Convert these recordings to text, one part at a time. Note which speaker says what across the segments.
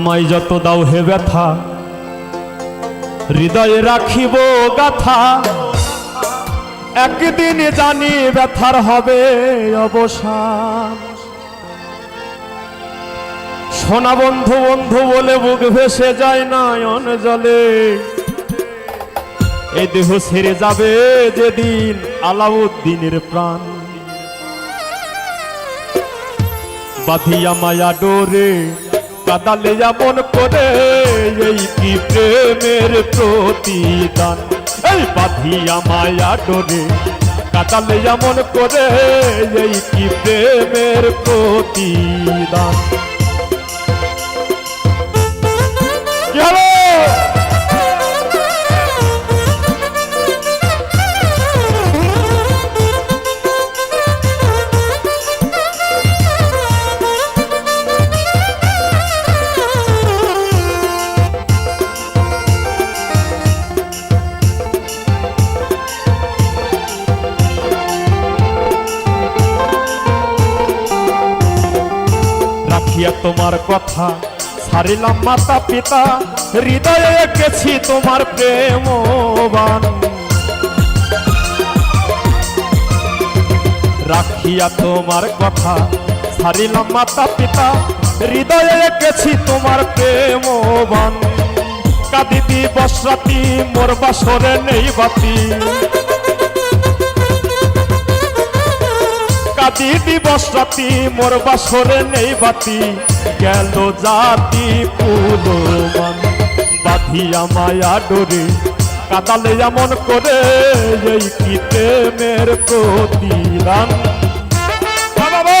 Speaker 1: আমায় যত দাও হে ব্যথা, হৃদয়ে রাখিব গাথা। একদিন জানি ব্যথার হবে অবসান। সোনা বন্ধু বন্ধু বলে বুক ভেসে যায় নয়ন জলে। এই দেহ ছেড়ে যাবে যেদিন আলাউদ্দিনের প্রাণ। বাঁধিয়া মায়া ডোরে কাদালে যাপন করে এই কি প্রেমের প্রতিদান? এই বাঁধিয়া মায়া ডোরে কাদালে যেমন করে এই কি প্রেমের প্রতিদান? কি রাখিয়া তোমার কথা। ছাড়িলাম মাতা পিতা, হৃদয়ে এঁকেছি তোমার প্রেমবান রাখিয়া তোমার কথা ছাড়িলাম মাতা পিতা, হৃদয়ে এঁকেছি তোমার প্রেমবান কাদিদি বসরাতি, মোর বাসরে নেই বাতি। কাদি দিবস রাতি, মোর বাসরে নেই বাতি। গেল জাতি পুলমান বাঁধিয়া মায়া ডোরে। কাদালে এমন করে এই কি প্রেমের প্রতিদান বাবা!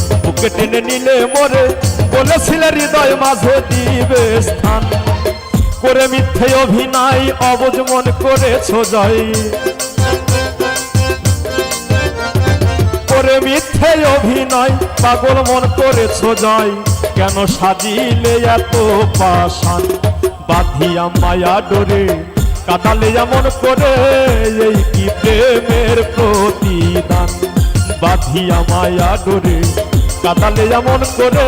Speaker 1: বুকে টেনে নিলে মরে, বলেছিলে হৃদয় মাঝে দিবে স্থান। করে মিথ্যে অভিনয় মন করেছ করে মিথ্যে অভিনয় পাগল মন করেছ জয়। কেন সাজিলে এত পাশান বাঁধিয়া মায়া ডোরে, কাদালে এমন করে এই কি প্রেমের প্রতিদান? বাঁধিয়া মায়া ডোরে কাদালে এমন করে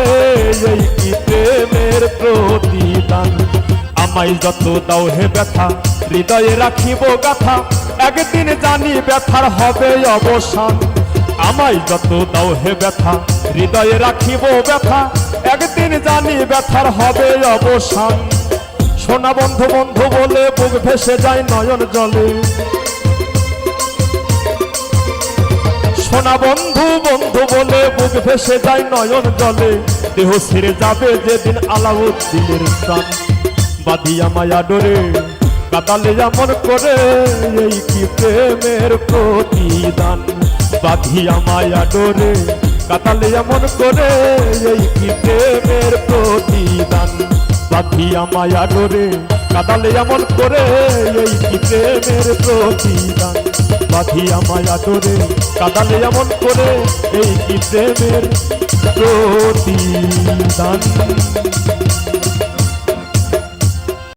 Speaker 1: এই কি প্রেমের প্রতিদান? আমায় যত দাও হে ব্যথা, হৃদয়ে রাখিব গাথা, একদিন জানি ব্যথার হবে অবসান। আমায় যত দাও হে ব্যথা, হৃদয়ে রাখিব ব্যথা, একদিন জানি ব্যথার হবে অবসান। সোনা বন্ধু বন্ধু বলে বুক ভেসে যায় নয়ন জলে। সোনা বন্ধু বন্ধু বলে বুক ভেসে যায় নয়ন জলে। দেহ ছেড়ে যাবে যেদিন আলাউদ্দিনের প্রাণ। বাদিয়া মায়া ডোরে, কাদালে যেমন করে এই কি প্রেমের প্রতিদান। বাধিয়া মায়া ডোরে, কাদালে যেমন করে এই কি প্রেমের প্রতিদান। বাধিয়া মায়া ডোরে কাদালে যেমন করে এই কি প্রেমের প্রতিদান? বাঁধিয়া মায়া তোরে কাদালে যেমন করে এই কি প্রেমের প্রতিদান?